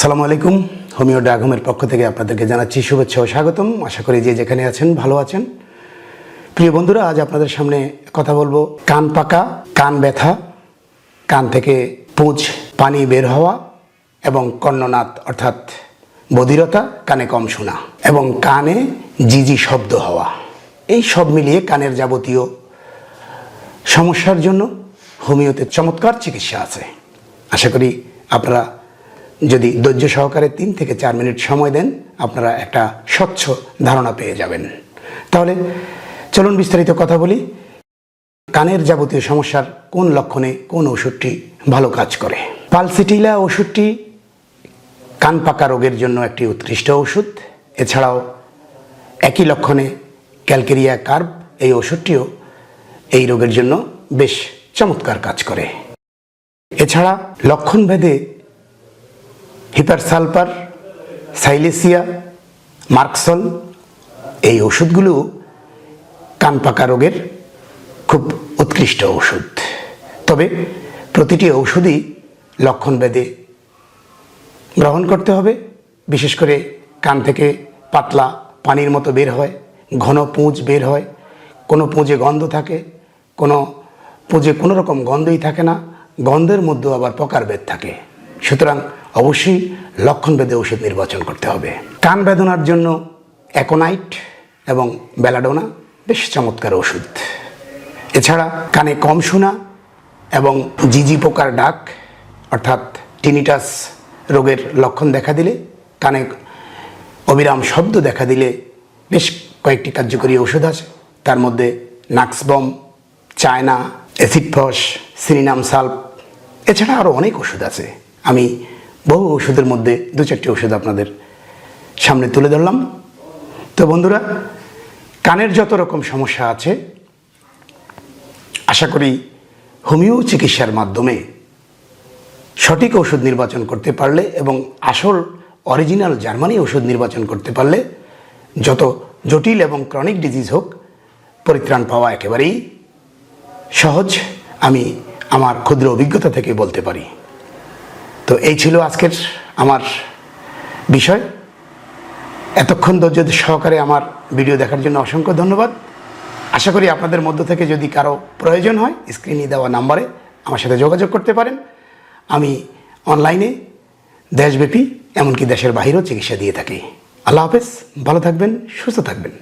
আসসালামু আলাইকুম। হোমিও ডাগমের পক্ষ থেকে আপনাদেরকে জানাচ্ছি শুভেচ্ছা ও স্বাগতম। আশা করি যে যেখানে আছেন ভালো আছেন। প্রিয় বন্ধুরা, আজ আপনাদের সামনে কথা বলব কান পাকা, কান ব্যথা, কান থেকে পুঁজ, পানি বের হওয়া এবং কর্ণনাদ অর্থাৎ বধিরতা, কানে কম শোনা এবং কানে জিজি শব্দ হওয়া। এই সব মিলিয়ে কানের যাবতীয় সমস্যার জন্য হোমিওতে চমৎকার চিকিৎসা আছে। আশা করি আপনারা যদি ধৈর্য সহকারে তিন থেকে চার মিনিট সময় দেন, আপনারা একটা স্বচ্ছ ধারণা পেয়ে যাবেন। তাহলে চলুন বিস্তারিত কথা বলি। কানের যাবতীয় সমস্যার কোন লক্ষণে কোন ওষুধটি ভালো কাজ করে? পালসিটিলা ওষুধটি কান পাকা রোগের জন্য একটি উৎকৃষ্ট ওষুধ। এছাড়াও একই লক্ষণে ক্যালকেরিয়া কার্ব এই ওষুধটিও এই রোগের জন্য বেশ চমৎকার কাজ করে। এছাড়া লক্ষণ ভেদে হিপারসালপার সাইলেসিয়া, মার্কসল, এই ওষুধগুলো কান পাকা রোগের খুব উৎকৃষ্ট ওষুধ। তবে প্রতিটি ঔষধই লক্ষণ ভেদে গ্রহণ করতে হবে। বিশেষ করে কান থেকে পাতলা পানির মতো বের হয়, ঘন পুঁজ বের হয়, কোনো পুঁজে গন্ধ থাকে, কোনো পুঁজে কোনো রকম গন্ধই থাকে না, গন্ধের মধ্যেও আবার প্রকারভেদ থাকে। সুতরাং অবশ্যই লক্ষণভেদে ওষুধ নির্বাচন করতে হবে। কান বেদনার জন্য অ্যাকোনাইট এবং বেলাডোনা বেশ চমৎকার ওষুধ এছাড়া কানে কম শোনা এবং জিজি পোকার ডাক, অর্থাৎ টিনিটাস রোগের লক্ষণ দেখা দিলে, কানে অবিরাম শব্দ দেখা দিলে বেশ কয়েকটি কার্যকরী ওষুধ আছে। তার মধ্যে নাক্সবম, চায়না অ্যাসিডফস সিনিনাম সাল্প, এছাড়া আরও অনেক ওষুধ আছে। আমি বহু ওষুধের মধ্যে দু চারটি ওষুধ আপনাদের সামনে তুলে ধরলাম। তো বন্ধুরা, কানের যত রকম সমস্যা আছে, আশা করি হোমিও চিকিৎসার মাধ্যমে সঠিক ওষুধ নির্বাচন করতে পারলে এবং আসল অরিজিনাল জার্মানি ওষুধ নির্বাচন করতে পারলে যত জটিল এবং ক্রনিক ডিজিজ হোক, পরিত্রাণ পাওয়া একেবারেই সহজ। আমি আমার ক্ষুদ্র অভিজ্ঞতা থেকে বলতে পারি। তো এই ছিল আজকের আমার বিষয়। এতক্ষণ ধৈর্য সহকারে আমার ভিডিও দেখার জন্য অসংখ্য ধন্যবাদ। আশা করি আপনাদের মধ্য থেকে যদি কারও প্রয়োজন হয় স্ক্রিনে দেওয়া নাম্বারে আমার সাথে যোগাযোগ করতে পারেন। আমি অনলাইনে দেশব্যাপী, এমনকি দেশের বাহিরেও চিকিৎসা দিয়ে থাকি। আল্লাহ হাফেজ, ভালো থাকবেন, সুস্থ থাকবেন।